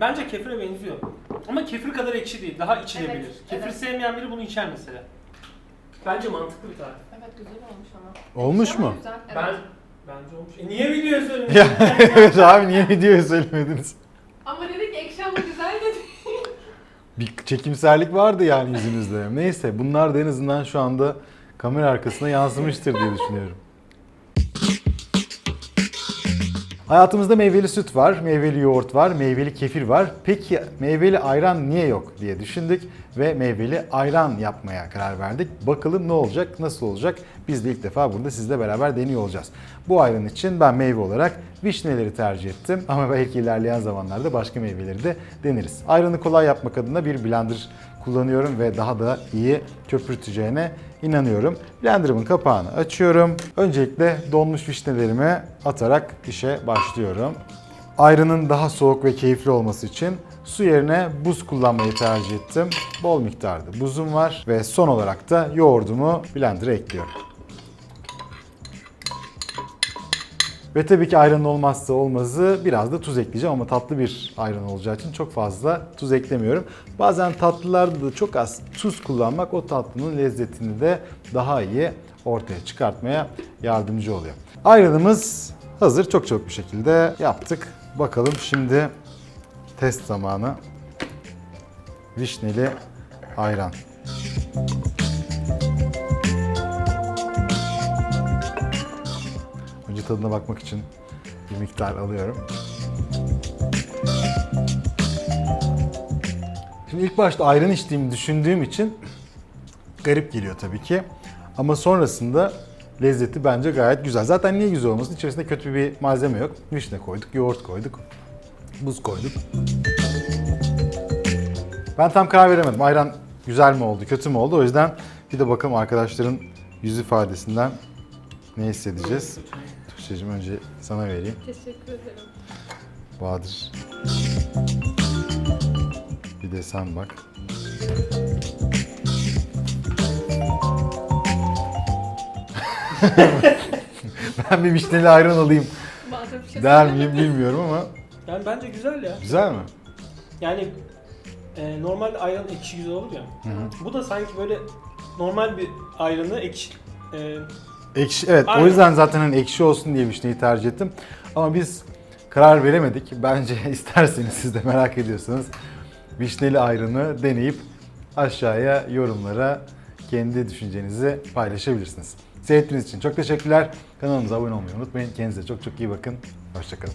Bence kefire benziyor. Ama kefir kadar ekşi değil. Daha içilebilir. Evet, kefir evet. sevmeyen biri bunu içer mesela. Bence mantıklı bir tarif. Evet güzel olmuş ama. Olmuş mu? Güzel. Evet. Ben bence olmuş. E niye video? Ya evet abi niye videoyu söylemediniz? Ama dedik ekşi ama güzel dedi. Bir çekimserlik vardı yani yüzünüzde. Neyse bunlar da en azından şu anda kamera arkasına yansımıştır diye düşünüyorum. Hayatımızda meyveli süt var, meyveli yoğurt var, meyveli kefir var. Peki meyveli ayran niye yok diye düşündük ve meyveli ayran yapmaya karar verdik. Bakalım ne olacak, nasıl olacak? Biz de ilk defa burada sizle beraber deniyor olacağız. Bu ayran için ben meyve olarak vişneleri tercih ettim ama belki ilerleyen zamanlarda başka meyveleri de deneriz. Ayranı kolay yapmak adına bir blender kullanıyorum ve daha da iyi köpürteceğine inanıyorum. Blenderımın kapağını açıyorum. Öncelikle donmuş vişnelerimi atarak işe başlıyorum. Ayranın daha soğuk ve keyifli olması için su yerine buz kullanmayı tercih ettim. Bol miktarda buzum var ve son olarak da yoğurdumu blender'a ekliyorum. Ve tabii ki ayranın olmazsa olmazı biraz da tuz ekleyeceğim ama tatlı bir ayran olacağı için çok fazla tuz eklemiyorum. Bazen tatlılarda da çok az tuz kullanmak o tatlının lezzetini de daha iyi ortaya çıkartmaya yardımcı oluyor. Ayranımız hazır çok çok bir şekilde yaptık. Bakalım şimdi test zamanı. Vişneli ayran. Tadına bakmak için bir miktar alıyorum. Şimdi ilk başta ayran içtiğimi düşündüğüm için garip geliyor tabii ki. Ama sonrasında lezzeti bence gayet güzel. Zaten niye güzel olmasın? İçerisinde kötü bir malzeme yok. Vişne koyduk, yoğurt koyduk, buz koyduk. Ben tam karar veremedim. Ayran güzel mi oldu, kötü mü oldu? O yüzden bir de bakalım arkadaşların yüz ifadesinden ne hissedeceğiz. Tuğçe'cim önce sana vereyim. Teşekkür ederim. Bahadır. Bir de sen bak. ben bir vişneli ayran alayım bir şey der miyim bilmiyorum ama Yani bence güzel ya. güzel mi? Yani e, normal ayran ekşi güzel olur ya. Bu da sanki böyle normal bir ayranı ekşi e, Ekşi, evet o Aynen. yüzden zaten hani ekşi olsun diye vişneyi tercih ettim. Ama biz karar veremedik. Bence isterseniz siz de merak ediyorsanız vişneli ayranı deneyip aşağıya yorumlara kendi düşüncenizi paylaşabilirsiniz. Seyrettiğiniz için çok teşekkürler. Kanalımıza abone olmayı unutmayın. Kendinize çok çok iyi bakın. Hoşçakalın.